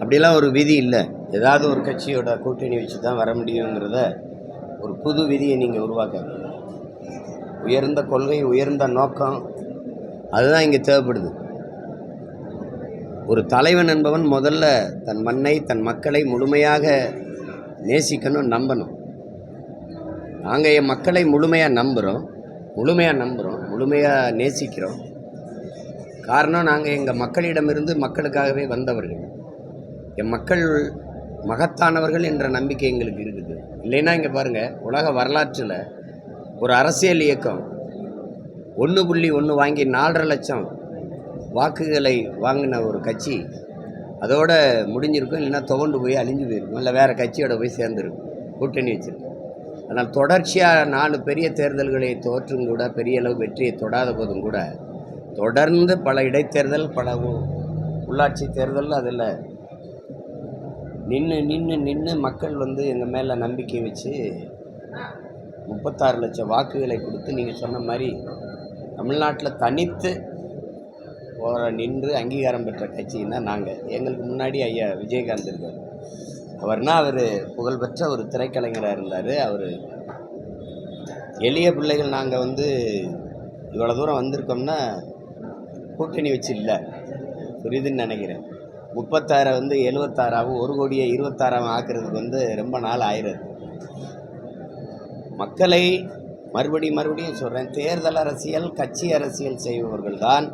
அப்படிலாம் ஒரு விதி இல்லை. ஏதாவது ஒரு கட்சியோட கூட்டணி வச்சு தான் வர முடியுங்கிறத ஒரு புது விதியை நீங்கள் உருவாக்க உயர்ந்த கொள்கை உயர்ந்த நோக்கம் அதுதான் இங்கே தேவைப்படுது. ஒரு தலைவன் என்பவன் முதல்ல தன் மண்ணை தன் மக்களை முழுமையாக நேசிக்கணும் நம்பணும். நாங்கள் என் மக்களை முழுமையாக நம்புகிறோம் முழுமையாக நம்புகிறோம் முழுமையாக நேசிக்கிறோம். காரணம் நாங்கள் எங்கள் மக்களிடமிருந்து மக்களுக்காகவே வந்தவர்கள். என் மக்கள் மகத்தானவர்கள் என்ற நம்பிக்கை எங்களுக்கு இருக்குது. இல்லைன்னா இங்கே பாருங்கள் உலக வரலாற்றில் ஒரு அரசியல் இயக்கம் ஒன்று புள்ளி ஒன்று வாங்கி நாலரை லட்சம் வாக்குகளை வாங்கின ஒரு கட்சி அதோட முடிஞ்சிருக்கும் இல்லைன்னா துவண்டு போய் அழிஞ்சு போயிருக்கும் இல்லை வேறு கட்சியோட போய் சேர்ந்துருக்கும் கூட்டணி வச்சுருக்கும். ஆனால் தொடர்ச்சியாக நாலு பெரிய தேர்தல்களை தோற்றும் கூட பெரிய அளவு வெற்றியை தொடாத போதும் கூட தொடர்ந்து பல இடைத்தேர்தல் பல உள்ளாட்சி தேர்தல் அதில் நின்று நின்று நின்று மக்கள் வந்து எங்கள் மேலே நம்பிக்கை வச்சு முப்பத்தாறு லட்சம் வாக்குகளை கொடுத்து நீங்கள் சொன்ன மாதிரி தமிழ்நாட்டில் தனித்து போகிற நின்று அங்கீகாரம் பெற்ற கட்சின்னா நாங்கள் எங்களுக்கு முன்னாடி ஐயா விஜயகாந்த் இருக்கார் அவர்னா அவர் புகழ்பெற்ற ஒரு திரைக்கலைஞராக இருந்தார். அவர் எளிய பிள்ளைகள் நாங்கள் வந்து இவ்வளோ தூரம் வந்திருக்கோம்னா கூட்டணி வச்சு இல்லை. புரியுதுன்னு நினைக்கிறேன். முப்பத்தாறை வந்து எழுபத்தாறாவும் ஒரு கோடியை இருபத்தாறாவும் ஆக்குறதுக்கு வந்து ரொம்ப நாள் ஆயிடுது மக்களை மறுபடியும் மறுபடியும் சொல்கிறேன் தேர்தல் அரசியல் கட்சி அரசியல் செய்பவர்கள் தான்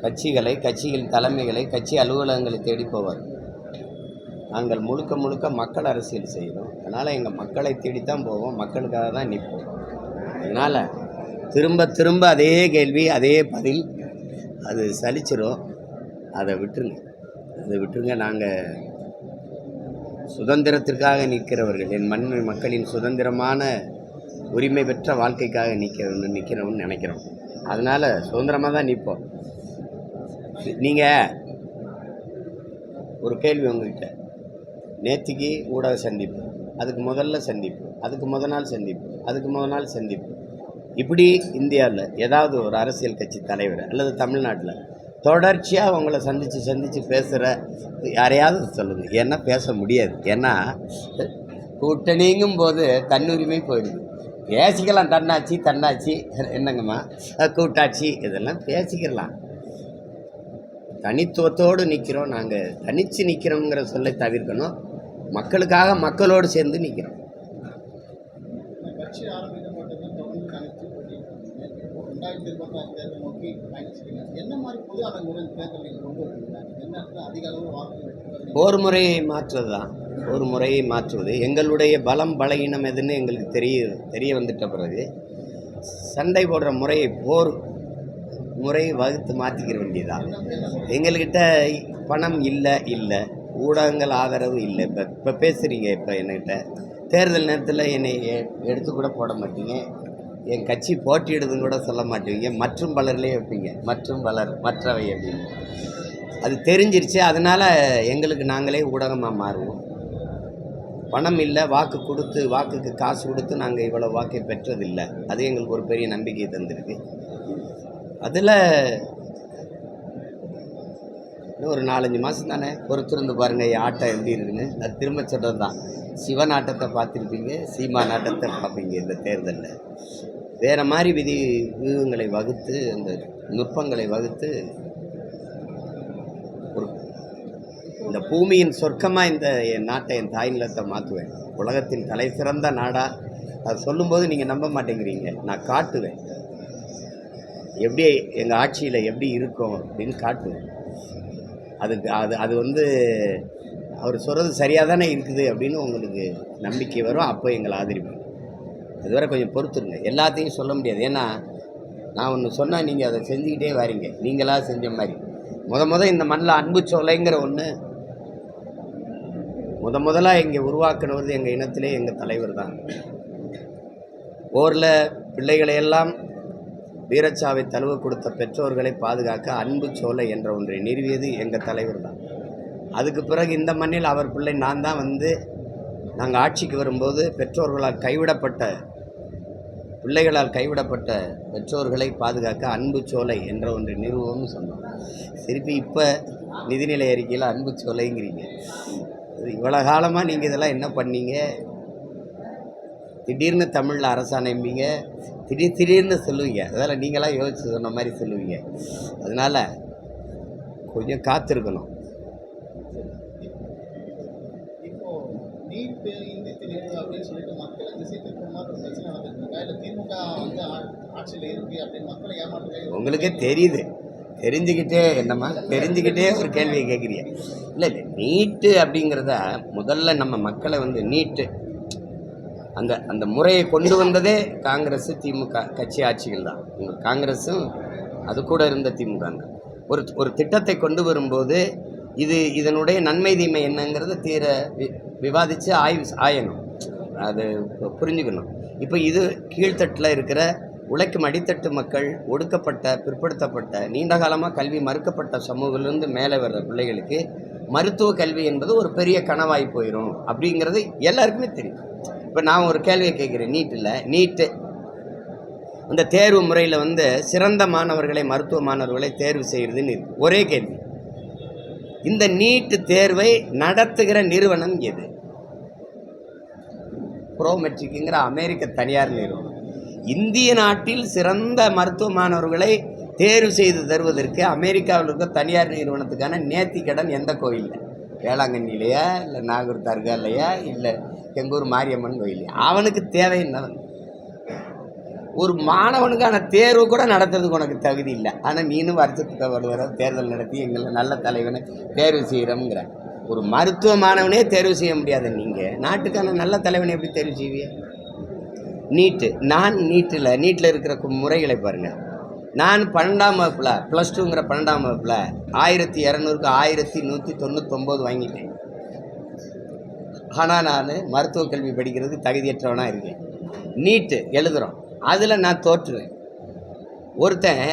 கட்சிகளை கட்சியின் தலைமைகளை கட்சி அலுவலகங்களை தேடி நாங்கள் முழுக்க முழுக்க மக்கள் அரசியல் செய்கிறோம். அதனால் எங்கள் மக்களை தேடித்தான் போவோம் மக்களுக்காக தான் நிற்போம். அதனால் திரும்ப திரும்ப அதே கேள்வி அதே பதில் அது சலிச்சிடும் அதை விட்டுருங்க. அதை விட்டுருங்க. நாங்கள் சுதந்திரத்திற்காக நிற்கிறவர்கள் என் மண் மக்களின் சுதந்திரமான உரிமை பெற்ற வாழ்க்கைக்காக நிற்கிறவன் நிற்கிறோம்னு நினைக்கிறோம். அதனால் சுதந்திரமாக தான் நிற்போம். நீங்கள் ஒரு கேள்வி உங்கள்கிட்ட நேற்றுக்கு ஊடக சந்திப்பு அதுக்கு முதல்ல சந்திப்பு அதுக்கு முத நாள் சந்திப்பு அதுக்கு முத நாள் சந்திப்பு. இப்படி இந்தியாவில் ஏதாவது ஒரு அரசியல் கட்சி தலைவர் அல்லது தமிழ்நாட்டில் தொடர்ச்சியாக உங்களை சந்தித்து சந்தித்து பேசுகிற யாரையாவது சொல்லுங்கள் ஏன்னா பேச முடியாது. ஏன்னா கூட்டணிங்கும் போது தன்னுரிமை போயிடுது. பேசிக்கலாம் தன்னாட்சி தன்னாட்சி. என்னங்கம்மா? கூட்டாட்சி இதெல்லாம் பேசிக்கலாம். தனித்துவத்தோடு நிற்கிறோம் நாங்கள் தனித்து நிற்கிறோங்கிற சொல்லை தவிர்க்கணும். மக்களுக்காக மக்களோடு சேர்ந்து நிற்கிறோம் கட்சி ஆரம்பிக்கப்பட்டது தொடர்ந்து கணித்து ரெண்டாயிரத்தி இருபத்தாறு தேர்தல் நோக்கி பயணிச்சிருக்கீங்க என்ன மாதிரி பொது அடங்குமுறை தேர்தல் கொண்டு என்ன அதிக அளவு வாக்கு ஒரு போர் முறையை மாற்றுறது தான் ஒரு முறையை மாற்றுவது. எங்களுடைய பலம் பலகீனம் எதுன்னு எங்களுக்கு தெரிய தெரிய வந்துட்ட பிறகு சண்டை போடுற முறையை போர் முறையை வகுத்து மாற்றிக்கிற வேண்டியதான் எங்கள்கிட்ட பணம் இல்லை இல்லை. ஊடகங்கள் ஆதரவு இல்லை. இப்போ இப்போ பேசுகிறீங்க இப்போ என்கிட்ட தேர்தல் நேரத்தில் என்னை எ- எடுத்து கூட போட மாட்டீங்க. என் கட்சி போட்டியிடுதுன்னு கூட சொல்ல மாட்டீங்க. மற்றும் பலர்லேயே வைப்பீங்க. மற்றும் பலர் மற்றவை அப்படின்னு. அது தெரிஞ்சிருச்சு. அதனால் எங்களுக்கு நாங்களே ஊடகமாக மாறுவோம். பணம் இல்லை வாக்கு கொடுத்து வாக்குக்கு காசு கொடுத்து நாங்கள் இவ்வளோ வாக்கை பெற்றதில்லை. அது எங்களுக்கு ஒரு பெரிய நம்பிக்கை தந்திருக்கு. அதில் ஒரு நாலஞ்சு மாதம் தானே பொறுத்திருந்து பாருங்கள் என் ஆட்டம் எப்படி இருக்குன்னு. அது திரும்ப சொல்கிறது தான் சிவன் ஆட்டத்தை பார்த்துருப்பீங்க சீமா நாட்டத்தை பார்ப்பீங்க இந்த தேர்தலில். வேறு மாதிரி விதி வியூகங்களை வகுத்து அந்த நுட்பங்களை வகுத்து ஒரு இந்த பூமியின் சொர்க்கமாக இந்த என் நாட்டை என் தாய் நிலத்தை மாற்றுவேன். உலகத்தின் தலை சிறந்த நாடாக அது சொல்லும்போது நீங்கள் நம்ப மாட்டேங்கிறீங்க. நான் காட்டுவேன். எப்படி எங்கள் ஆட்சியில் எப்படி இருக்கும் அப்படின்னு காட்டுவேன். அதுக்கு அது அது வந்து அவர் சொல்கிறது சரியாக தானே இருக்குது அப்படின்னு உங்களுக்கு நம்பிக்கை வரும். அப்போ எங்களை ஆதரிப்பேன் அதுவரை கொஞ்சம் பொறுத்துருங்க. எல்லாத்தையும் சொல்ல முடியாது. ஏன்னா நான் ஒன்று சொன்னால் நீங்கள் அதை செஞ்சுக்கிட்டே வரீங்க. நீங்களாக செஞ்ச மாதிரி. முத முத இந்த மண்ணில் அன்பு சோலைங்கிற ஒன்று முத முதலாக இங்கே உருவாக்குனது எங்கள் இனத்திலே எங்கள் தலைவர் தான். ஊரில் பிள்ளைகளையெல்லாம் வீரச்சாவை தழுவ கொடுத்த பெற்றோர்களை பாதுகாக்க அன்பு சோலை என்ற ஒன்றை நிறுவியது எங்கள் தலைவர் தான். அதுக்கு பிறகு இந்த மண்ணில் அவர் பிள்ளை நான் தான் வந்து நாங்கள் ஆட்சிக்கு வரும்போது பெற்றோர்களால் கைவிடப்பட்ட பிள்ளைகளால் கைவிடப்பட்ட பெற்றோர்களை பாதுகாக்க அன்பு சோலை என்ற ஒன்று நிறுவனம்னு சொன்னோம் திருப்பி இப்போ நிதிநிலை அறிக்கையில் அன்பு சோலைங்கிறீங்க. இவ்வளோ காலமாக நீங்கள் இதெல்லாம் என்ன பண்ணீங்க? திடீர்னு தமிழில் அரசாணைம்பீங்க திடீர் திடீர்னு சொல்லுவீங்க. அதெல்லாம் நீங்களாம் யோசிச்சு சொன்ன மாதிரி சொல்லுவீங்க. அதனால் கொஞ்சம் காத்திருக்கணும். இப்போ நீட் இந்தி திணிப்பு அப்படின்னு சொல்லிட்டு மக்கள் திசை திருப்புற பிரச்சனை நடந்துட்டு இல்லை திமுக வந்து ஆட்சியில் அப்படின்னு மக்களை உங்களுக்கே தெரியுது. தெரிஞ்சுக்கிட்டே என்னம்மா தெரிஞ்சுக்கிட்டே ஒரு கேள்வியை கேட்குறிய இல்லை இல்லை நீட்டு அப்படிங்கிறத முதல்ல நம்ம மக்களை வந்து நீட்டு. அந்த அந்த முறையை கொண்டு வந்ததே காங்கிரஸ் திமுக கட்சி ஆட்சிகள் தான். உங்கள் காங்கிரஸும் அது கூட இருந்த திமுக தான். ஒரு ஒரு திட்டத்தை கொண்டு வரும்போது இது இதனுடைய நன்மை தீமை என்னங்கிறத தீர வி விவாதித்து ஆய்வு ஆயணும். அது புரிஞ்சுக்கணும். இப்போ இது கீழ்த்தட்டில் இருக்கிற உழைக்கும் அடித்தட்டு மக்கள் ஒடுக்கப்பட்ட பிற்படுத்தப்பட்ட நீண்ட காலமாக கல்வி மறுக்கப்பட்ட சமூகத்திலிருந்து மேலே வர்ற பிள்ளைகளுக்கு மருத்துவ கல்வி என்பது ஒரு பெரிய கனவாய் போயிடும் அப்படிங்கிறது எல்லாருக்குமே தெரியும். இப்போ நான் ஒரு கேள்வியை கேட்குறேன். நீட்டில் நீட்டு. அந்த தேர்வு முறையில் வந்து சிறந்த மாணவர்களை மருத்துவ மாணவர்களை தேர்வு செய்கிறதுன்னு இருக்கு. ஒரே கேள்வி. இந்த நீட்டு தேர்வை நடத்துகிற நிறுவனம் எது? ப்ரோமெட்ரிக்குங்கிற அமெரிக்க தனியார் நிறுவனம். இந்திய நாட்டில் சிறந்த மருத்துவ மாணவர்களை தேர்வு செய்து தருவதற்கு அமெரிக்காவில் இருக்க தனியார் நிறுவனத்துக்கான நேர்த்தி கடன் எந்த கோயிலில்? வேளாங்கண்ணிலையா இல்லை நாகூர் தர்காலையா இல்லை எங்கூர் மாரியம்மன் கோயிலையா அவனுக்கு தேவை என்னவன் ஒரு மாணவனுக்கான தேர்வு கூட நடத்துறதுக்கு உனக்கு தகுதி இல்லை. ஆனால் நீனும் வருஷத்துக்கு ஒரு தடவை தேர்தல் நடத்தி எங்களை நல்ல தலைவனை தேர்வு செய்கிறோங்கிற ஒரு மருத்துவ மாணவனே தேர்வு செய்ய முடியாத நீங்கள் நாட்டுக்கான நல்ல தலைவனை எப்படி தேர்வு செய்வீங்க? நீட்டு. நான் நீட்டில் நீட்டில் இருக்கிற முறைகளை பாருங்கள் நான் பன்னெண்டாம் வகுப்பில் ப்ளஸ் டூங்கிற பன்னெண்டாம் வகுப்பில் ஆயிரத்தி இரநூறுக்கு ஆயிரத்தி நூற்றி தொண்ணூத்தொம்பது வாங்கிட்டேன். ஆனால் நான் மருத்துவ கல்வி படிக்கிறது தகுதியற்றவனாக இருக்கேன். நீட்டு எழுதுகிறோம் அதில் நான் தோற்றுவேன். ஒருத்தன்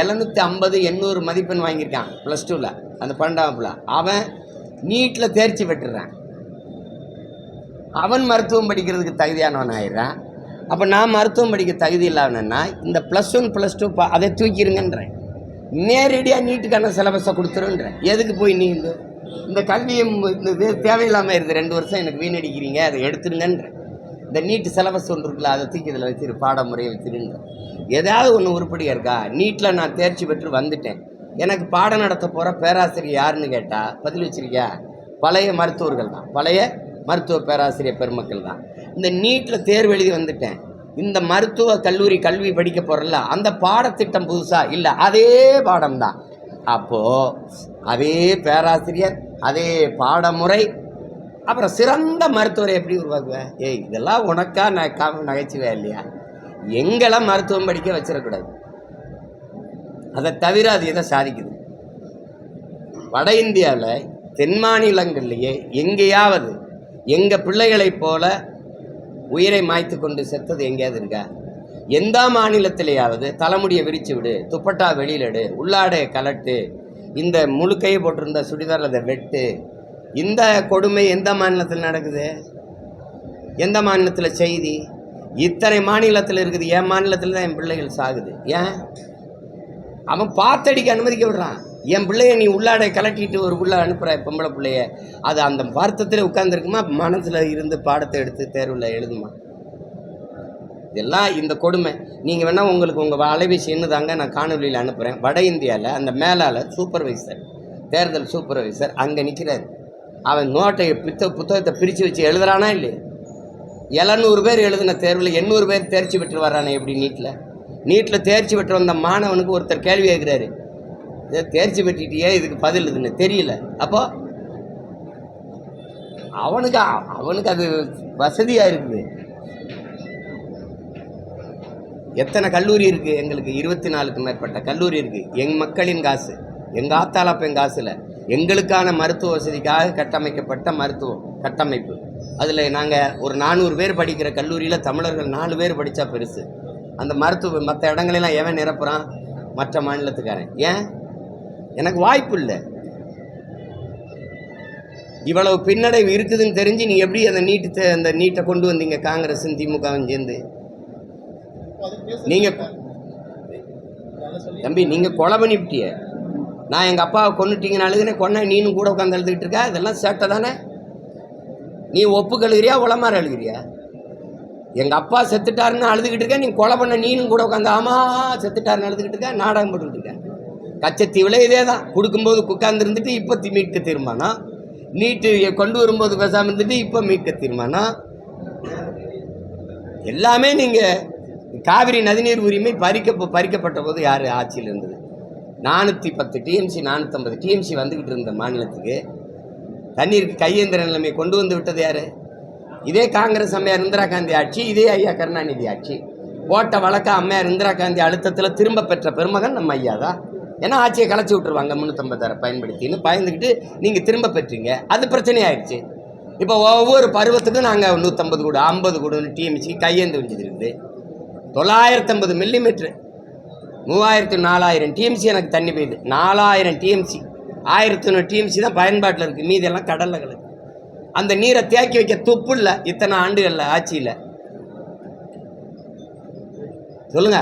எழுநூற்றி ஐம்பது எண்ணூறு மதிப்பெண் வாங்கியிருக்கான் ப்ளஸ் டூவில் அந்த பன்னெண்டாம் வகுப்பில். அவன் நீட்டில் தேர்ச்சி பெற்றுறான். அவன் மருத்துவம் படிக்கிறதுக்கு தகுதியானவன் ஆயிடுறான். அப்போ நான் மருத்துவம் படிக்க தகுதி இல்லாதவனா இந்த ப்ளஸ் ஒன் ப்ளஸ் டூ அதை தூக்கிடுங்கன்றேன் நேரடியாக நீட்டுக்கான சிலபஸை கொடுத்துருன்றேன். எதுக்கு போய் நீ இந்த கல்வியும் இந்த இது தேவையில்லாமல் இருக்குது ரெண்டு வருஷம் எனக்கு வீணடிக்கிறீங்க அதை எடுத்துருங்கன்றேன். இந்த நீட்டு சிலபஸ் ஒன்று இருக்குல்ல அதை தூக்கி இதில் வச்சிரு பாடமுறையை வச்சிருங்க ஏதாவது ஒன்று உருப்படியாக இருக்கா? நீட்டில் நான் தேர்ச்சி பெற்று வந்துட்டேன். எனக்கு பாடம் நடத்த போகிற பேராசிரியர் யாருன்னு கேட்டால் பதில் வச்சிருக்கியா? பழைய மருத்துவர்கள் தான். பழைய மருத்துவ பேராசிரியர் பெருமக்கள் தான். இந்த நீட்டில் தேர்வு எழுதி வந்துட்டேன். இந்த மருத்துவ கல்லூரி கல்வி படிக்க போகிறல்ல அந்த பாடத்திட்டம் புதுசாக இல்லை அதே பாடம் தான். அப்போது அதே பேராசிரியர் அதே பாடமுறை அப்புறம் சிறந்த மருத்துவரை எப்படி உருவாக்குவேன் ஏய் இதெல்லாம் உனக்கா நான் நகைச்சுவேன் நகைச்சுவே இல்லையா? எங்களை மருத்துவம் படிக்க வச்சிடக்கூடாது. அதை தவிர அது எதை சாதிக்குது? வட இந்தியாவில் தென் மாநிலங்கள்லேயே எங்கேயாவது எங்கள் பிள்ளைகளைப் போல உயிரை மாய்த்து கொண்டு செத்தது எங்கேயாவது இருக்கா? எந்த மாநிலத்திலேயாவது தலைமுடியை விரித்து விடு துப்பட்டா வெளியிலடு உள்ளாடையை கலட்டு இந்த முழுக்கையை போட்டிருந்த சுடிதார் அதை வெட்டு. இந்த கொடுமை எந்த மாநிலத்தில் நடக்குது? எந்த மாநிலத்தில் செய்தி? இத்தனை மாநிலத்தில் இருக்குது என் மாநிலத்தில் தான் என் பிள்ளைகள் சாகுது. ஏன்? அவன் பார்த்தடிக்க அனுமதிக்க விடுறான். என் பிள்ளைய நீ உள்ளாடை கலட்டிட்டு ஒரு பிள்ளை அனுப்புகிற பொம்பளை பிள்ளைய. அது அந்த வருத்தத்தில் உட்காந்துருக்குமா மனசில் இருந்து பாடத்தை எடுத்து தேர்வில் எழுதுமா? இதெல்லாம் இந்த கொடுமை. நீங்கள் வேணால் உங்களுக்கு உங்கள் அலைபேசி என்ன தாங்க நான் காணொலியில் அனுப்புகிறேன் வட இந்தியாவில் அந்த மேலால் சூப்பர்வைசர் தேர்தல் சூப்பர்வைசர் அங்கே நிற்கிறார் அவன் நோட்டை புத்த புத்தகத்தை பிரித்து வச்சு எழுதுறானா இல்லையே? எழுநூறு பேர் எழுதின தேர்வில் எண்ணூறு பேர் தேர்ச்சி பெற்று வர்றானே எப்படி நீட்டில் நீட்டில் தேர்ச்சி பெற்று வந்த மாணவனுக்கு ஒருத்தர் கேள்வி கேட்குறாரு. இதை தேர்ச்சி பெற்றுட்டியே? இதுக்கு பதில் இதுன்னு தெரியல. அப்போ அவனுக்கு அவனுக்கு அது வசதியாக இருக்குது. எத்தனை கல்லூரி இருக்குது எங்களுக்கு இருபத்தி நாலுக்கு மேற்பட்ட கல்லூரி இருக்குது எங் மக்களின் காசு. எங்கள் ஆத்தாளப்பன் காசில். எங்களுக்கான மருத்துவ வசதிக்காக கட்டமைக்கப்பட்ட மருத்துவம் கட்டமைப்பு. அதில் நாங்கள் ஒரு நானூறு பேர் படிக்கிற கல்லூரியில் தமிழர்கள் நாலு பேர் படித்தா பெருசு. அந்த மருத்துவ மற்ற இடங்களெல்லாம் எவன் நிரப்புறான்? மற்ற மாநிலத்துக்காரன். ஏன்? எனக்கு வாய்ப்பு இல்லை. இவ்வளவு பின்னடைவு இருக்குதுன்னு தெரிஞ்சு நீ எப்படி அந்த நீட்டு அந்த நீட்டை கொண்டு வந்தீங்க? காங்கிரஸும் திமுகவும் சேர்ந்து. நீங்கள் நீங்க- தம்பி நீங்கள் கொலை பண்ணிவிட்டிய நான் எங்கள் அப்பாவை கொண்டுட்டீங்கன்னு அழுதுனே கொன்ன நீனும் கூட உட்காந்து அழுதுகிட்டு இருக்க? இதெல்லாம் சேட்டை தானே? நீ ஒப்புக்கழுகிறியா உளமாற அழுகிறியா? எங்கள் அப்பா செத்துட்டாருன்னு அழுதுகிட்டு இருக்க நீ கொலை பண்ண நீனும் கூட உட்காந்து ஆமா செத்துட்டாருன்னு அழுதுகிட்டு இருக்க நாடகம் போட்டுக்கிட்டு இருக்க கச்சத்தீவில் இதே தான் கொடுக்கும்போது உட்காந்துருந்துட்டு இப்போ தி- மீட்க தீர்மானம் நீட்டு கொண்டு வரும்போது பேசாமல் இருந்துட்டு இப்போ மீட்க தீர்மானம் எல்லாமே நீங்கள் காவிரி நதிநீர் உரிமை பறிக்க பறிக்கப்பட்ட போது யார் ஆட்சியில் இருந்தது? நானூற்றி பத்து டிஎம்சி நானூற்றம்பது டிஎம்சி வந்துக்கிட்டு இருந்த மாநிலத்துக்கு தண்ணீருக்கு கையேந்திர நிலைமை கொண்டு வந்து விட்டது யார்? இதே காங்கிரஸ் அம்மையார் இந்திரா காந்தி ஆட்சி இதே ஐயா கருணாநிதி ஆட்சி. போட்ட வழக்க அம்மையார் இந்திரா காந்தி அழுத்தத்தில் திரும்ப பெற்ற பெருமகன் நம்ம ஐயா தான். ஏன்னா ஆட்சியை கலைச்சி விட்ருவாங்க முந்நூற்றம்பதாயிரம் பயன்படுத்தின்னு பயந்துக்கிட்டு நீங்கள் திரும்ப பெற்றீங்க. அது பிரச்சனையாயிடுச்சு. இப்போ ஒவ்வொரு பருவத்துக்கும் நாங்கள் நூற்றம்பது கூட ஐம்பது கூடன்னு டிஎம்சி கையேந்து வச்சது இருக்குது தொள்ளாயிரத்தம்பது மில்லிமீட்ரு மூவாயிரத்து நாலாயிரம் டிஎம்சி எனக்கு தண்ணி பெய்யுது. நாலாயிரம் டிஎம்சி ஆயிரத்தி ஒன்று டிஎம்சி தான் பயன்பாட்டில் இருக்குது மீதி எல்லாம் கடலில் கிடக்கு. அந்த நீரை தேக்கி வைக்க துப்பு இல்லை. இத்தனை ஆண்டுகளில் ஆட்சியில். சொல்லுங்க.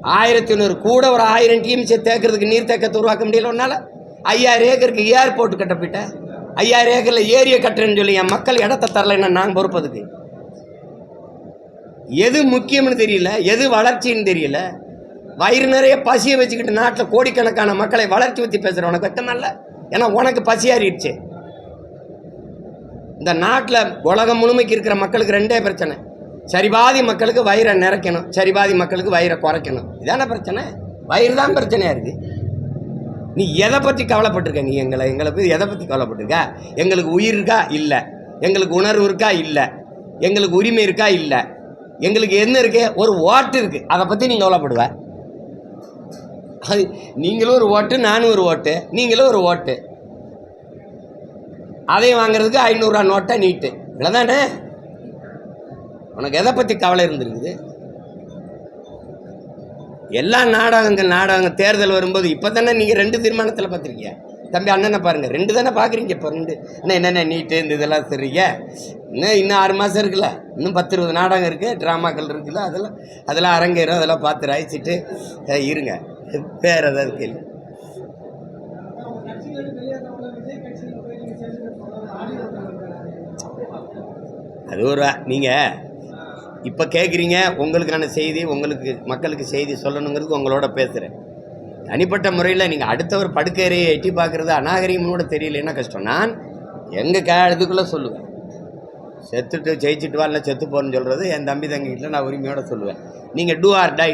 ஆயிரத்தி நூறு கூட ஒரு ஆயிரம் டிஎம்சி தேக்கிறதுக்கு நீர் தேக்கத்தை உருவாக்க முடியல ஒன்றால் ஐயாயிரம் ஏக்கருக்கு ஏர்போர்ட் போயிட்டேன் ஐயாயிரம் ஏக்கரில் ஏரியை கட்டுறேன்னு சொல்லி என் மக்கள் இடத்த தரலைன்னா நாங்கள் பொறுப்பதுக்கு? எது முக்கியம்னு தெரியல. எது வளர்ச்சின்னு தெரியல. வயிறு நிறைய பசியை வச்சுக்கிட்டு நாட்டில் கோடிக்கணக்கான மக்களை வளர்ச்சி பற்றி பேசுகிற உனக்கு வெக்கமல்ல ஏன்னா உனக்கு பசியாறிடுச்சு. இந்த நாட்டில் உலகம் முழுமைக்கு இருக்கிற மக்களுக்கு ரெண்டே பிரச்சனை. சரிபாதி மக்களுக்கு வயிறை நிறைக்கணும். சரிபாதி மக்களுக்கு வயிறை குறைக்கணும். இதான பிரச்சனை? வயிறு தான் பிரச்சனையாக இருக்குது நீ எதை பற்றி கவலைப்பட்டிருக்க? நீ எங்களை எங்களை போய் எதை பற்றி கவலைப்பட்டிருக்க? எங்களுக்கு உயிர் இருக்கா? இல்லை. எங்களுக்கு உணர்வு இருக்கா? இல்லை. எங்களுக்கு உரிமை இருக்கா? இல்லை. எங்களுக்கு என்ன இருக்கு? ஒரு ஓட்டு இருக்கு. அதை பற்றி நீங்கள் கவலைப்படுவ. அது நீங்களும் ஒரு ஓட்டு நானும் ஒரு ஓட்டு நீங்களும் ஒரு ஓட்டு. அதையும் வாங்குறதுக்கு ஐநூறுரூவா நோட்டை நீட்டு. இவ்வளோதானே உனக்கு எதை பற்றி கவலை இருந்திருக்குது? எல்லா நாடகங்கள் நாடகம் தேர்தல் வரும்போது இப்போ தானே நீங்கள் ரெண்டு தீர்மானத்தில் பார்த்துருக்கீங்க தம்பி அண்ணனை பாருங்கள் ரெண்டு தானே பார்க்குறீங்க. இப்போ ரெண்டு. என்ன என்னென்ன நீட்டு இந்த இதெல்லாம் சரிங்க இன்னும் இன்னும் ஆறு மாதம் இருக்குல்ல? இன்னும் பத்து இருபது நாடகம் இருக்குது ட்ராமாக்கள் இருக்குல்ல? அதெல்லாம் அதெல்லாம் அரங்கேறும் அதெல்லாம் பார்த்து ரசிச்சுட்டு இருங்க. வேறு ஏதாவது கேள்வி? அது ஒரு நீங்கள் இப்போ கேட்குறீங்க உங்களுக்கான செய்தி உங்களுக்கு மக்களுக்கு செய்தி சொல்லணுங்கிறது உங்களோட பேசுகிறேன் தனிப்பட்ட முறையில் நீங்கள் அடுத்தவர் படுக்கையறையை எட்டி பார்க்குறது அநாகரிகம்னு கூட தெரியலன்னா கஷ்டம்? நான் எங்கள் கே சொல்லுவேன். செத்துட்டு ஜெயிச்சுட்டு வா இல்லை செத்து போகிறேன்னு சொல்கிறது என் தம்பி தங்கிட்ட நான் உரிமையோடு சொல்லுவேன். நீங்கள் டூ ஆர் டை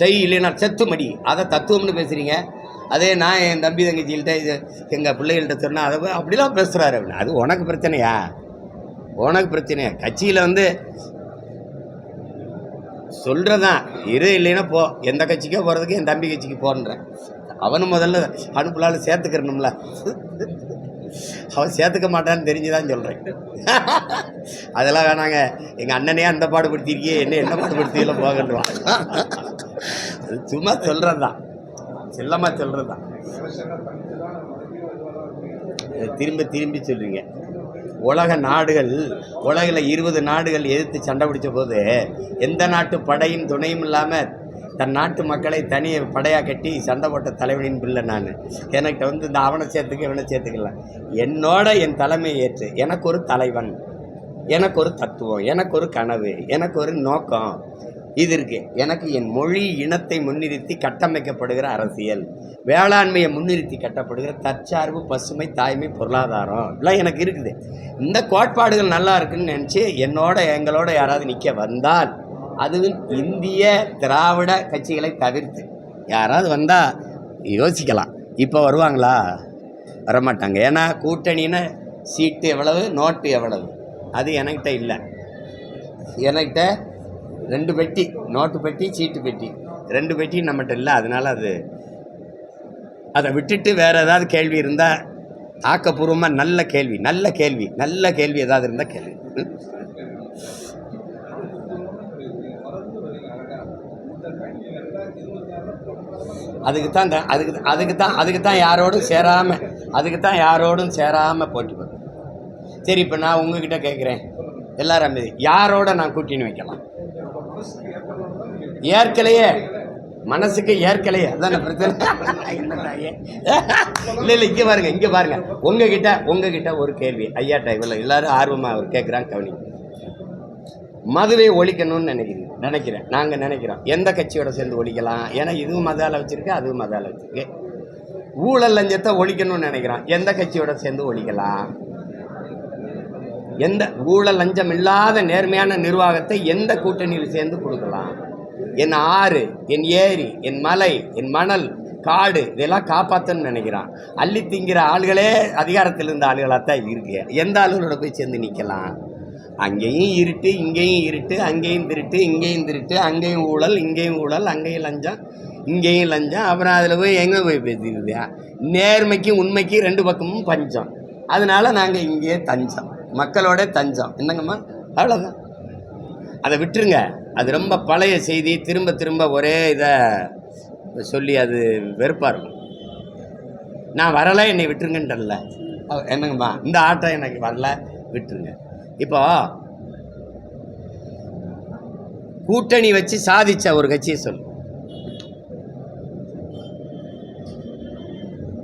செய் இல்லைன்னா செத்து மடி. அதை தத்துவம்னு பேசுகிறீங்க அதே நான் என் தம்பி தங்கச்சிகிட்ட இது எங்கள் பிள்ளைகள்கிட்ட சொன்னால் அதை அப்படிலாம் பேசுகிறாரு அப்படின்னு அது உனக்கு பிரச்சனையா? உனக்கு பிரச்சனையா? கட்சியில் வந்து சொல்கிறதான் இரு இல்லைன்னா போ. எந்த கட்சிக்கோ போகிறதுக்கு என் தம்பி கட்சிக்கு போன்றேன் அவனும் முதல்ல அனுப்பலால் சேர்த்துக்கிறணும்ல. அவன் சேர்த்துக்க மாட்டான்னு தெரிஞ்சுதான் சொல்கிறேன் அதெல்லாம் வேணாங்க. எங்கள் அண்ணனே அந்த பாடுபடுத்திருக்கியே என்ன என்ன பாடுபடுத்தியில போகட்டுவான் அது சும்மா சொல்கிறது தான் செல்லமாக சொல்கிறது தான் திரும்ப திரும்பி சொல்றீங்க. உலக நாடுகள் உலகில் இருபது நாடுகள் எதிர்த்து சண்டை பிடிச்ச போது எந்த நாட்டு படையின் துணையும் இல்லாமல் தன் நாட்டு மக்களை தனி படையாக கட்டி சண்டை போட்ட தலைவனின் பிள்ளை நான். என்கிட்ட வந்து இந்த அவனை சேர்த்துக்க இவனை சேர்த்துக்கலாம் என்னோட என் தலைமை ஏற்று எனக்கு ஒரு தலைவன் எனக்கு ஒரு தத்துவம் எனக்கு ஒரு கனவு எனக்கு ஒரு நோக்கம் இது இருக்கு. எனக்கு என் மொழி இனத்தை முன்னிறுத்தி கட்டமைக்கப்படுகிற அரசியல். வேளாண்மையை முன்னிறுத்தி கட்டப்படுகிற தற்சார்பு பசுமை தாய்மை பொருளாதாரம். இதெல்லாம் எனக்கு இருக்குது. இந்த கோட்பாடுகள் நல்லா இருக்குன்னு நினச்சி என்னோட எங்களோட யாராவது நிற்க வந்தால் அதுவும் இந்திய திராவிட கட்சிகளை தவிர்த்து. யாராவது வந்தால் யோசிக்கலாம். இப்போ வருவாங்களா? வரமாட்டாங்க. ஏன்னா கூட்டணின்னு சீட்டு எவ்வளவு நோட்டு எவ்வளவு? அது என்கிட்ட இல்லை. என்கிட்ட ரெண்டு பெட்டி நோட்டு பெட்டி சீட்டு பெட்டி. ரெண்டு பெட்டி நம்மகிட்ட இல்லை அதனால் அது அதை விட்டுட்டு வேறு ஏதாவது கேள்வி இருந்தால் ஆக்கப்பூர்வமாக நல்ல கேள்வி நல்ல கேள்வி நல்ல கேள்வி ஏதாவது இருந்தால் கேள்வி அதுக்கு தான் இந்த- அதுக்கு அதுக்கு தான் அதுக்கு தான் யாரோடும் சேராமல் அதுக்கு தான் யாரோடும் சேராமல் போட்டி போடுறேன் சரி இப்போ நான் உங்ககிட்ட கேட்குறேன் எல்லாரும் யாரோட நான் கூட்டின்னு வைக்கலாம்? ஏற்கலையே. மனசுக்கு ஏற்கலையே. அதான் பிரச்சனை? இல்லை இல்லை இல்ல இங்க பாருங்க இங்க பாருங்க. உங்ககிட்ட உங்ககிட்ட ஒரு கேள்வி. ஐயா இவ்வளவு எல்லாரும் ஆர்வமா அவர் கேட்குறாங்க கவனி மதுவை ஒழிக்கணும்னு நினைக்கிறீங்க? நினைக்கிறேன். நாங்க நினைக்கிறோம். எந்த கட்சியோட சேர்ந்து ஒழிக்கலாம்? ஏன்னா இதுவும் மதால வச்சிருக்கு அதுவும் மதால வச்சிருக்கு. ஊழல் லஞ்சத்தை ஒழிக்கணும்னு நினைக்கிறோம். எந்த கட்சியோட சேர்ந்து ஒழிக்கலாம்? எந்த ஊழல் லஞ்சம் இல்லாத நேர்மையான நிர்வாகத்தை எந்த கூட்டணியில் சேர்ந்து கொடுக்கலாம்? என் ஆறு என் ஏரி என் மலை என் மணல் காடு இதெல்லாம் காப்பாற்றணும்னு நினைக்கிறான். அள்ளி திங்கிற ஆளுகளே அதிகாரத்தில் இருந்த ஆளுகளாக தான் இருக்கு. எந்த ஆளுகளோட போய் சேர்ந்து நிற்கலாம்? அங்கேயும் இருட்டு இங்கேயும் இருட்டு அங்கேயும் திருட்டு இங்கேயும் திருட்டு அங்கேயும் ஊழல் இங்கேயும் ஊழல் அங்கேயும் லஞ்சம் இங்கேயும் லஞ்சம். அப்புறம் அதில் போய் எங்கே போய் பேசிக்கிறது? நேர்மைக்கும் உண்மைக்கும் ரெண்டு பக்கமும் பஞ்சம். அதனால் நாங்கள் இங்கேயே தஞ்சம். மக்களோட தஞ்சம். என்னங்கம்மா? அவ்வளோதான் அதை விட்டுருங்க. அது ரொம்ப பழைய செய்தி. திரும்ப திரும்ப ஒரே இதை சொல்லி அது வெறுப்பாக இருக்கும். நான் வரலை என்னை விட்டுருங்கன்றல என்னங்கம்மா? இந்த ஆட்டம் எனக்கு வரல. விட்டுருங்க. இப்போ கூட்டணி வச்சு சாதிச்ச ஒரு கட்சியை சொல்லு.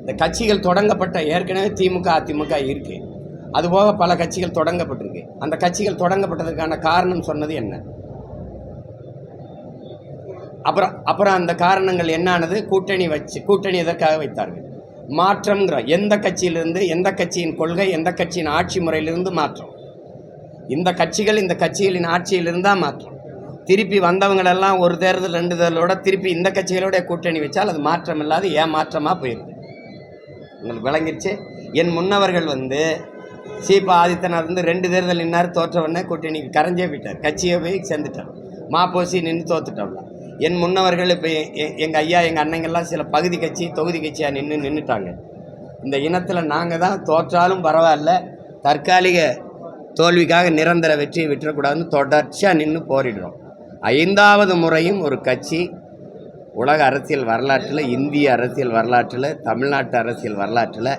இந்த கட்சிகள் தொடங்கப்பட்ட ஏற்கனவே திமுக அதிமுக இருக்குது அதுபோக பல கட்சிகள் தொடங்கப்பட்டிருக்கு. அந்த கட்சிகள் தொடங்கப்பட்டதற்கான காரணம் சொன்னது என்ன? அப்புறம் அப்புறம் அந்த காரணங்கள் என்னானது? கூட்டணி வச்சு கூட்டணி எதற்காக வைத்தார்கள்? மாற்றம்ங்கிற எந்த கட்சியிலிருந்து எந்த கட்சியின் கொள்கை எந்த கட்சியின் ஆட்சி முறையிலிருந்து மாற்றம்? இந்த கட்சிகள் இந்த கட்சிகளின் ஆட்சியிலிருந்தால் மாற்றம். திருப்பி வந்தவங்களெல்லாம் ஒரு தேர்தல் ரெண்டு தேர்தலோட திருப்பி இந்த கட்சிகளோட கூட்டணி வச்சால் அது மாற்றம் இல்லாத ஏன் மாற்றமாக போயிடுது உங்களுக்கு விளங்கிருச்சு? என் முன்னவர்கள் வந்து சீபா ஆதித்தனார் வந்து ரெண்டு தேர்தல் நின்னார் தோற்றவொடனே கூட்டணிக்கு கரைஞ்சே போயிட்டார் கட்சியை போய் சேர்ந்துட்டார் மாப்போசி நின்று தோத்துட்டோம்ல என் முன்னவர்கள் இப்போ எங்கள் ஐயா எங்கள் அண்ணங்கள்லாம் சில பகுதி கட்சி தொகுதி கட்சியாக நின்று நின்றுட்டாங்க இந்த இனத்தில் நாங்கள் தான் தோற்றாலும் பரவாயில்ல தற்காலிக தோல்விக்காக நிரந்தர வெற்றியை விட்டுறக்கூடாதுன்னு தொடர்ச்சியாக நின்று போரிடுறோம். ஐந்தாவது முறையும் ஒரு கட்சி உலக அரசியல் வரலாற்றில் இந்திய அரசியல் வரலாற்றில் தமிழ்நாட்டு அரசியல் வரலாற்றில்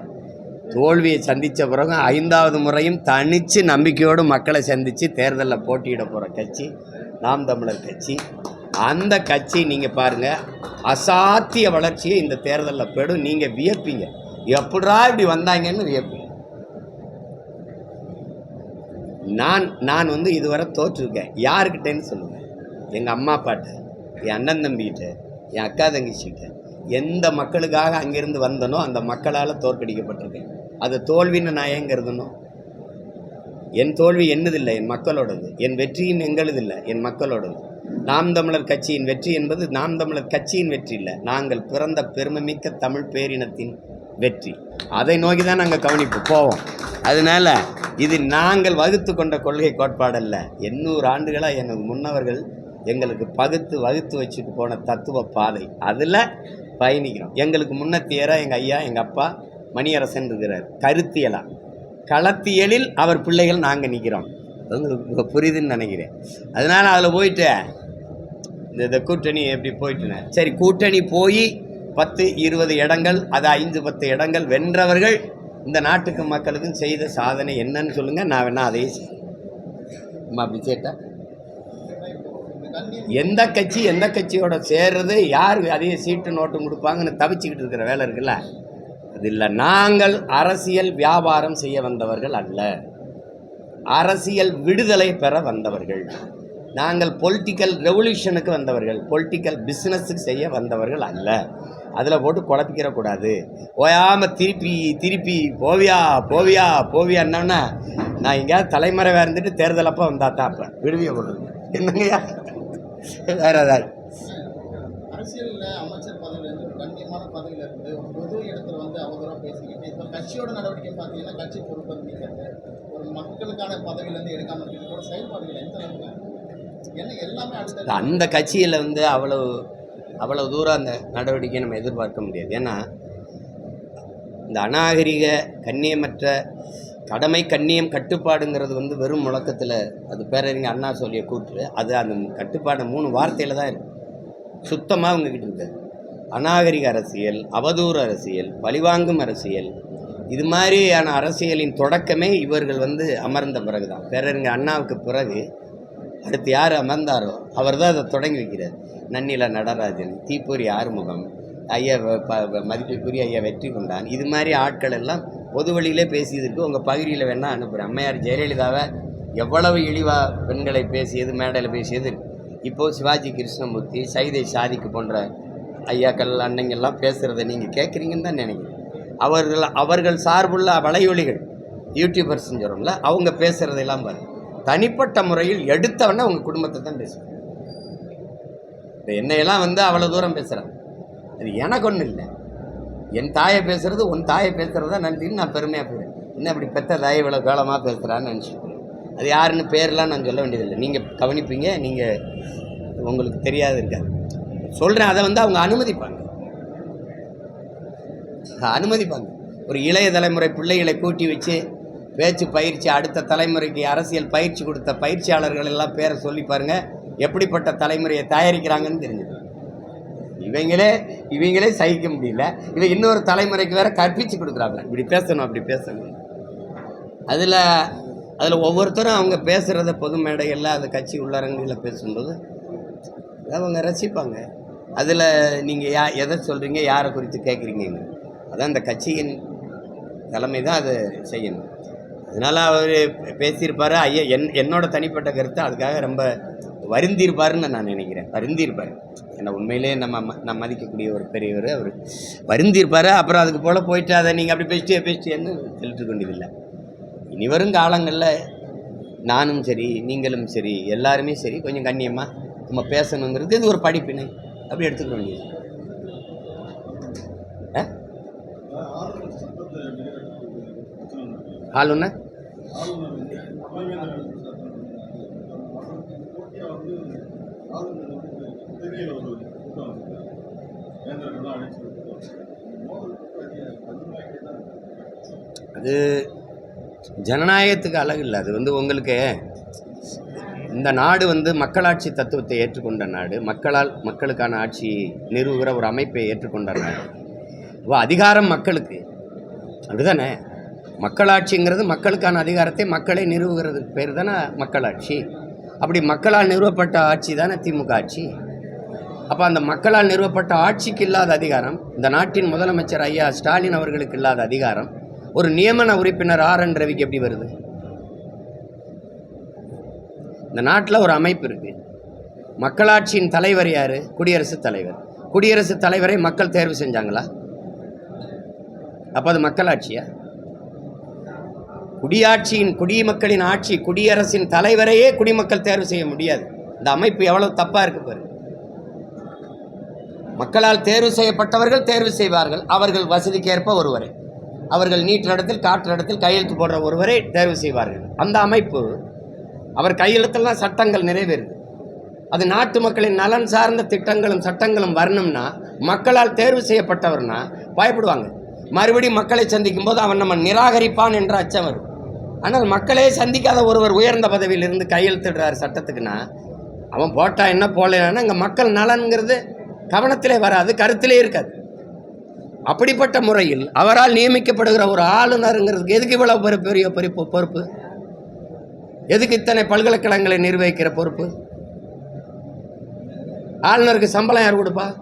தோல்வியை சந்தித்த பிறகு ஐந்தாவது முறையும் தனித்து நம்பிக்கையோடு மக்களை சந்தித்து தேர்தலில் போட்டியிட போகிற கட்சி நாம் தமிழர் கட்சி. அந்த கட்சி நீங்கள் பாருங்கள் அசாத்திய வளர்ச்சியை இந்த தேர்தலில் போயிடும் நீங்கள் வியப்பீங்க. எப்படா இப்படி வந்தாங்கன்னு வியப்பீங்க. நான் நான் வந்து இதுவரை தோற்றுருக்கேன். யாருக்கிட்டேன்னு சொல்லுங்கள் எங்கள் அம்மா அப்பாட்ட என் அண்ணன் தம்பிகிட்ட என் அக்கா தங்கச்சிக்கிட்ட எந்த மக்களுக்காக அங்கிருந்து வந்தனோ அந்த மக்களால் தோற்கடிக்கப்பட்டிருக்கேன் அது தோல்வின்னு நான் ஏங்கிறதுனோ என் தோல்வி என்னதில்லை? என் மக்களோடது. என் வெற்றியும் எங்களுதில்லை. என் மக்களோடது. நாம் தமிழர் கட்சியின் வெற்றி என்பது நாம் தமிழர் கட்சியின் வெற்றி இல்லை. நாங்கள் பிறந்த பெருமைமிக்க தமிழ் பேரினத்தின் வெற்றி. அதை நோக்கி தான் நாங்கள் கவனிப்பு போவோம். அதனால இது நாங்கள் வகுத்து கொண்ட கொள்கை கோட்பாடல்ல. எண்ணூறு ஆண்டுகளாக எனது முன்னவர்கள் எங்களுக்கு பகுத்து வகுத்து வச்சுட்டு போன தத்துவ பாதை. அதில் பயணிக்கிறோம். எங்களுக்கு முன்னத்தியராக எங்கள் ஐயா எங்கள் அப்பா மணியரசன் இருக்கிறார். கருத்தியலாக களத்தியலில் அவர் பிள்ளைகள் நாங்கள் நிற்கிறோம் உங்களுக்கு புரியுதுன்னு நினைக்கிறேன். அதனால் அதில் போயிட்டு இந்த இந்த கூட்டணி எப்படி போயிட்டுனேன். சரி கூட்டணி போய் பத்து இருபது இடங்கள் அது ஐந்து பத்து இடங்கள் வென்றவர்கள் இந்த நாட்டுக்கு மக்களுக்கும் செய்த சாதனை என்னன்னு சொல்லுங்கள் நான் வேணால் அதையே செய்யறேன். அப்படி கேட்டேன் எந்த கட்சி எந்த கட்சியோட சேர்றது யார் அதிக சீட்டு நோட்டும் கொடுப்பாங்கன்னு தவிச்சுக்கிட்டு இருக்கிற வேலை இருக்குல்ல? அது இல்லை. நாங்கள் அரசியல் வியாபாரம் செய்ய வந்தவர்கள் அல்ல. அரசியல் விடுதலை பெற வந்தவர்கள். நாங்கள் பொலிட்டிக்கல் ரெவல்யூஷனுக்கு வந்தவர்கள். பொலிட்டிக்கல் பிஸ்னஸுக்கு செய்ய வந்தவர்கள் அல்ல. அதில் போட்டு குழப்பிக்கிற கூடாது. ஓயாமல் திருப்பி திருப்பி போவியா போவியா போவியா என்னன்னா நான் எங்கேயாவது தலைமறைவாக இருந்துட்டு தேர்தலப்போ வந்தா தான் அப்போ. விடுவியை போடுறது என்னங்கய்யா? வேற ஏதாவது அரசியல்ல அமைச்சர் பதவியில இருந்து ஒரு கண்ணியமான பதவியில இருந்து ஒரு பொது இடத்துல வந்து அவதூறா பேசிக்கிட்டு இப்ப கட்சியோட நடவடிக்கை பார்த்தீங்கன்னா கட்சி பொறுப்பு வந்து நிற்கிறது ஒரு மக்களுக்கான பதவியில இருந்து எடுக்காம இருக்கிறது ஒரு செயல்பாடுகள் எந்த அளவுக்கு என்ன எல்லாமே அடுத்த அந்த கட்சியில் வந்து அவ்வளவு அவ்வளவு தூரம் அந்த நடவடிக்கையை நம்ம எதிர்பார்க்க முடியாது. ஏன்னா இந்த அநாகரிக கண்ணியமற்ற கடமை கண்ணியம் கட்டுப்பாடுங்கிறது வந்து வெறும் முழக்கத்தில் அது பேரறிஞர் அண்ணா சொல்லிய கூற்று. அது அந்த கட்டுப்பாடு மூணு வார்த்தையில் தான் இருக்குது சுத்தமாக உங்ககிட்ட இருக்காது அநாகரிக அரசியல் அவதூறு அரசியல் பழிவாங்கும் அரசியல் இது மாதிரியான அரசியலின் தொடக்கமே இவர்கள் வந்து அமர்ந்த பிறகு தான் பேரறிஞர் அண்ணாவுக்கு பிறகு அடுத்து யார் அமர்ந்தாரோ அவர் தான் அதை தொடங்கி வைக்கிறார். நன்னில நடராஜன் தீப்பொறி ஆறுமுகம் ஐயா வ- ப- மதிப்பிற்குரிய ஐயா வெற்றி கொண்டான் இது மாதிரி ஆட்கள் எல்லாம் பொது வழியிலே பேசியதற்கு உங்கள் பகுதியில் வேணால் அனுப்புகிறேன் அம்மையார் ஜெயலலிதாவை எவ்வளவு இழிவாக பெண்களை பேசியது மேடையில் பேசியது. இப்போது சிவாஜி கிருஷ்ணமூர்த்தி சைதை சாதிக்கு போன்ற ஐயாக்கள் அன்னைங்கள்லாம் பேசுகிறத நீங்கள் கேட்குறீங்கன்னு தான் நினைக்கிறேன். அவர்கள் அவர்கள் சார்புள்ள வலையொலிகள் யூடியூபர்ஸ் சொல்கிறோம்ல அவங்க பேசுகிறதெல்லாம் பாரு தனிப்பட்ட முறையில் எடுத்தவொடனே உங்கள் குடும்பத்தை தான் பேசுவேன் இப்போ என்னையெல்லாம் வந்து அவ்வளோ தூரம் பேசுகிறாங்க அது எனக்கு ஒன்றும் இல்லை. என் தாயை பேசுகிறது உன் தாயை பேசுகிறதா நினச்சின்னு நான் பெருமையாக போயிடுறேன். என்ன இப்படி பெத்த தாயை இவ்வளோ காலமாக பேசுகிறான்னு நினச்சிட்டு அது யாருன்னு பேர்லாம் நான் சொல்ல வேண்டியதில்லை. நீங்கள் கவனிப்பீங்க நீங்கள் உங்களுக்கு தெரியாது இருக்காது. சொல்கிறேன் அதை வந்து அவங்க அனுமதிப்பாங்க. அனுமதிப்பாங்க. ஒரு இளைய தலைமுறை பிள்ளைகளை கூட்டி வச்சு பேச்சு பயிற்சி அடுத்த தலைமுறைக்கு அரசியல் பயிற்சி கொடுத்த பயிற்சியாளர்கள் எல்லாம் பேரை சொல்லி பாருங்கள் எப்படிப்பட்ட தலைமுறையை தயாரிக்கிறாங்கன்னு தெரிஞ்சது இவங்களே இவங்களே சகிக்க முடியல. இவன் இன்னொரு தலைமுறைக்கு வேற கற்பிச்சு கொடுக்குறாங்க இப்படி பேசணும் அப்படி பேசணும். அதில் அதில் ஒவ்வொருத்தரும் அவங்க பேசுகிறத பொது மேடைகளில் அந்த கட்சி உள்ளரங்குகளில் பேசும்போது அவங்க ரசிப்பாங்க. அதில் நீங்கள் யா எதை சொல்கிறீங்க யாரை குறித்து கேட்குறீங்கன்னு அதான் அந்த கட்சியின் தலைமை தான் அதை செய்யணும். அதனால் அவர் பேசியிருப்பார். ஐயா என் என்னோட தனிப்பட்ட கருத்து அதுக்காக ரொம்ப வருந்திருப்பாருன்னு நான் நினைக்கிறேன். வருந்திருப்பார். ஏன்னா உண்மையிலே நம்ம ம- நம்ம மதிக்கக்கூடிய ஒரு பெரியவர் அவர் வருந்திருப்பார். அப்புறம் அதுக்கு போல் போயிட்டு அதை நீங்கள் அப்படி பேசிட்டே பேசிட்டேன்னு சொல்லிட்டு கொண்டதில்லை இனி வரும் காலங்களில் நானும் சரி நீங்களும் சரி எல்லாருமே சரி கொஞ்சம் கண்ணியமாக நம்ம பேசணுங்கிறது இது ஒரு படிப்பினை. அப்படி எடுத்துக்க வேண்டியது. ஆ? ஆளுன்னா அது ஜனநாயகத்துக்கு அழகு இல்லை. அது வந்து உங்களுக்கு இந்த நாடு வந்து மக்களாட்சி தத்துவத்தை ஏற்றுக்கொண்ட நாடு. மக்களால் மக்களுக்கான ஆட்சி நிறுவுகிற ஒரு அமைப்பை ஏற்றுக்கொண்ட நாடு. இப்போ அதிகாரம் மக்களுக்கு. அதுதானே? மக்களாட்சிங்கிறது மக்களுக்கான அதிகாரத்தை மக்களே நிறுவுகிறதுக்கு பேர் தானே மக்களாட்சி. அப்படி மக்களால் நிறுவப்பட்ட ஆட்சி தானே திமுக ஆட்சி? அப்போ அந்த மக்களால் நிறுவப்பட்ட ஆட்சிக்கு இல்லாத அதிகாரம் இந்த நாட்டின் முதலமைச்சர் ஐயா ஸ்டாலின் அவர்களுக்கு இல்லாத அதிகாரம் ஒரு நியமன உறுப்பினர் ஆர் என் ரவிக்கு எப்படி வருது? இந்த நாட்டில் ஒரு அமைப்பு இருக்கு. மக்களாட்சியின் தலைவர் யார்? குடியரசுத் தலைவர். குடியரசுத் தலைவரை மக்கள் தேர்வு செஞ்சாங்களா? அப்போ அது மக்களாட்சியா? குடியாட்சியின் குடிமக்களின் ஆட்சி குடியரசின் தலைவரையே குடிமக்கள் தேர்வு செய்ய முடியாது. இந்த அமைப்பு எவ்வளவு தப்பாக இருக்கு பாரு மக்களால் தேர்வு செய்யப்பட்டவர்கள் தேர்வு செய்வார்கள். அவர்கள் வசதிக்கேற்ப ஒருவரை. அவர்கள் நீட்டு இடத்தில் காற்று இடத்தில் கையெழுத்து போடுற ஒருவரை தேர்வு செய்வார்கள். அந்த அமைப்பு அவர் கையெழுத்தில் தான் சட்டங்கள் நிறைவேறுது. அது நாட்டு மக்களின் நலன் சார்ந்த திட்டங்களும் சட்டங்களும் வரணும்னா மக்களால் தேர்வு செய்யப்பட்டவர்னா பயப்படுவாங்க. மறுபடியும் மக்களை சந்திக்கும் போது அவன் நம்ம நிராகரிப்பான் என்ற அச்சம் வரும். ஆனால் மக்களே சந்திக்காத ஒருவர் உயர்ந்த பதவியில் இருந்து கையெழுத்திடுறார் சட்டத்துக்குன்னா அவன் போட்டா என்ன போடலைன்னா இங்கே மக்கள் நலன்கிறது கவனத்திலே வராது கருத்திலே இருக்காது. அப்படிப்பட்ட முறையில் அவரால் நியமிக்கப்படுகிற ஒரு ஆளுநருங்கிறதுக்கு எதுக்கு இவ்வளவு பெரிய பெரிய பொறுப்பு பொறுப்பு? எதுக்கு இத்தனை பல்கலைக்கழகங்களை நிர்வகிக்கிற பொறுப்பு? ஆளுநருக்கு சம்பளம் யார் கொடுப்பா?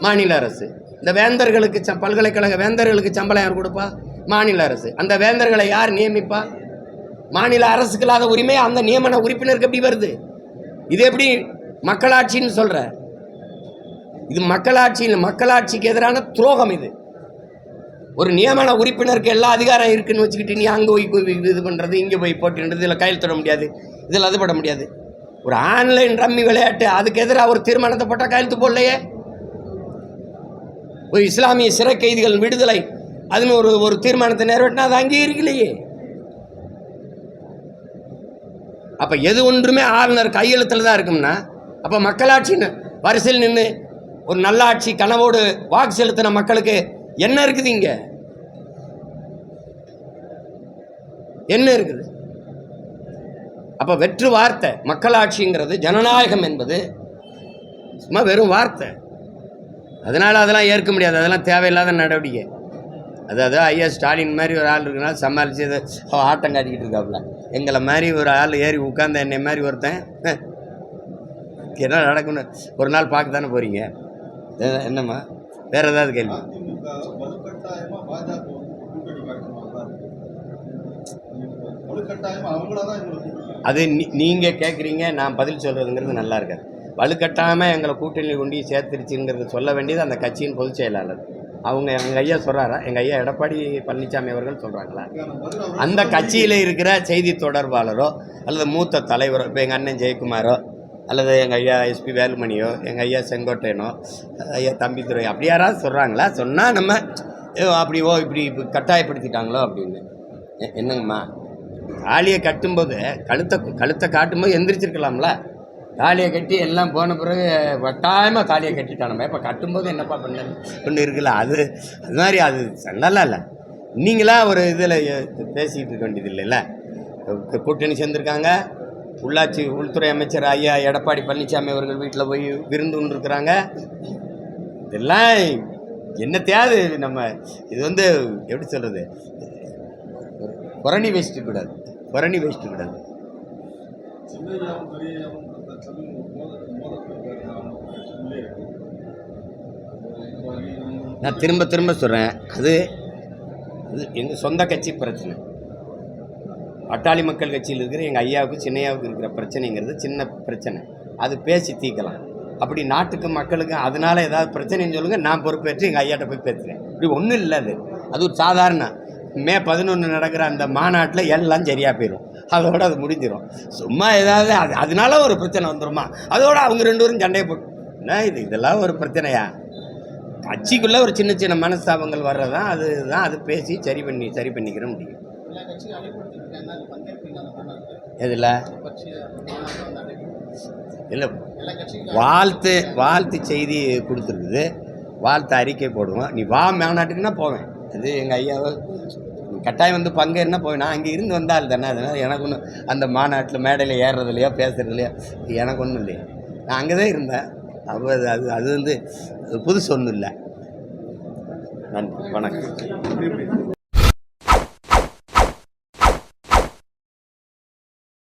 மாநில அரசு. இந்த வேந்தர்களுக்கு ச- பல்கலைக்கழக வேந்தர்களுக்கு சம்பளம் யார் கொடுப்பா? மாநில அரசு. அந்த வேந்தர்களை யார் நியமிப்பா? மாநில அரசுக்கு இல்லாத உரிமை அந்த நியமன உறுப்பினருக்கு எப்படி வருது? இது எப்படி மக்களாட்சின்னு சொல்கிற இது மக்களாட்சியில் மக்களாட்சிக்கு எதிரான துரோகம் இது. ஒரு நியமன உறுப்பினருக்கு எல்லா அதிகாரம் இருக்குன்னு வச்சுக்கிட்டு நீ அங்கே போய் இது பண்ணுறது இங்கே போய் போட்டுன்றது இதில் கையெழுத்திட முடியாது இதில் அது பட முடியாது. ஒரு ஆன்லைன் ரம்மி விளையாட்டு அதுக்கு எதிராக ஒரு தீர்மானத்தை போட்டால் கையெழுத்து போடலையே? ஒரு இஸ்லாமிய சிறை கைதிகள் விடுதலை அதுன்னு ஒரு ஒரு தீர்மானத்தை நிறைவேற்றினா அது அங்கீகரிக்கலையே அப்போ எது ஒன்றுமே ஆளுநர் கையெழுத்தில் தான் இருக்கும்னா அப்போ மக்களாட்சின்னு வரிசையில் நின்று ஒரு நல்லாட்சி கனவோடு வாக்கு செலுத்தின மக்களுக்கு என்ன இருக்குது இங்கே? என்ன இருக்குது? அப்போ வெற்று வார்த்தை மக்களாட்சிங்கிறது ஜனநாயகம் என்பது சும்மா வெறும் வார்த்தை. அதனால் அதெல்லாம் ஏற்க முடியாது. அதெல்லாம் தேவையில்லாத நடவடிக்கை. அதாவது ஐயா ஸ்டாலின் மாதிரி ஒரு ஆள் இருக்குன்னா சமாளித்து இதை ஆட்டம் காட்டிக்கிட்டு இருக்காப்புல. எங்களை மாதிரி ஒரு ஆள் ஏறி உட்காந்த என்னை மாதிரி ஒருத்தன் என்ன நடக்கும்னு ஒரு நாள் பார்க்க தானே போகிறீங்க என்னம்மா? வேற ஏதாவது கேள்வி? கூட்டணி கூட்டணி அது நீங்கள் கேட்குறீங்க நான் பதில் சொல்கிறதுங்கிறது நல்லா இருக்காது. வலுக்கட்டாமல் எங்களை கூட்டணியில் கொண்டு சேர்த்துருச்சுங்கிறது சொல்ல வேண்டியது அந்த கட்சியின் பொதுச் செயலாளர். அவங்க எங்கள் ஐயா சொல்கிறாரா எங்கள் ஐயா எடப்பாடி பழனிசாமி அவர்கள் சொல்கிறாங்களா அந்த கட்சியில் இருக்கிற செய்தி தொடர்பாளரோ அல்லது மூத்த தலைவரோ இப்போ எங்கள் அண்ணன் ஜெயக்குமாரோ அல்லது எங்கள் ஐயா எஸ்பி வேலுமணியோ எங்கள் ஐயா செங்கோட்டையனோ ஐயா தம்பித்துறை அப்படி யாராவது சொல்கிறாங்களா சொன்னால் நம்ம ஏ, அப்படி ஓ இப்படி இப்படி கட்டாயப்படுத்திட்டாங்களோ? அப்படின்னு. என்னங்கம்மா? தாலியை கட்டும்போது கழுத்தை கழுத்தை காட்டும்போது எந்திரிச்சிருக்கலாம்ல? தாலியை கட்டி எல்லாம் போன பிறகு வட்டாயமாக தாலியை கட்டிட்டானம்மா இப்போ கட்டும்போது என்னப்பா பண்ண ஒன்று இருக்குல்ல அது அது மாதிரி அது நல்லா இல்லை. நீங்களா ஒரு இதில் பேசிக்கிட்டு இருக்க வேண்டியது இல்லைல்ல? கூட்டணி சேர்ந்துருக்காங்க. உள்ளாட்சி உள்துறை அமைச்சர் ஐயா எடப்பாடி பழனிசாமி அவர்கள் வீட்டில் போய் விருந்து இருக்கிறாங்க இதெல்லாம் என்னத்தையாவது நம்ம இது வந்து எப்படி சொல்கிறது புரணி வேஸ்ட்டு கூடாது புரணி வேஸ்ட்டு கூடாது நான் திரும்ப திரும்ப சொல்கிறேன் அது அது எங்கள் சொந்த கட்சி பிரச்சனை. அட்டாளி மக்கள் கட்சியில் இருக்கிற எங்கள் ஐயாவுக்கு சின்னையாவுக்கு இருக்கிற பிரச்சனைங்கிறது சின்ன பிரச்சனை. அது பேசி தீர்க்கலாம் அப்படி நாட்டுக்கு மக்களுக்கு அதனால ஏதாவது பிரச்சனைன்னு சொல்லுங்கள் நான் பொறுப்பேற்று எங்கள் ஐயாட்ட போய் பேசுகிறேன் இப்படி ஒன்றும் இல்லை அது. அது ஒரு சாதாரண மே பதினொன்று நடக்கிற அந்த மாநாட்டில் எல்லாம் சரியாக போயிடும் அதோட அது முடிஞ்சிடும் சும்மா ஏதாவது அது அதனால ஒரு பிரச்சனை வந்துருமா? அதோடு அவங்க ரெண்டு பேரும் சண்டையை போட்டு என்ன இது? இதெல்லாம் ஒரு பிரச்சனையா? கட்சிக்குள்ளே ஒரு சின்ன சின்ன மனஸ்தாபங்கள் வர்றதான் அதுதான் அது பேசி சரி பண்ணி சரி பண்ணிக்கிற முடியும். எதில்? இல்லை வாழ்த்து வாழ்த்து செய்தி கொடுத்துருக்குது. வாழ்த்து அறிக்கை போடுவோம். நீ வா மாநாட்டுக்குன்னா போவேன். அது எங்கள் ஐயாவை கட்டாயம் வந்து பங்கேறினா போவேன். நான் அங்கே இருந்து வந்தால் தானே. அதனால் எனக்கு ஒன்றும் அந்த மாநாட்டில் மேடையில் ஏறுறதுலையோ பேசுகிறதுலையோ எனக்கு ஒன்றும் இல்லையா. நான் அங்கே தான் இருந்தேன். அப்போ அது அது அது வந்து அது புதுசு ஒன்றும் இல்லை. நன்றி. வணக்கம்.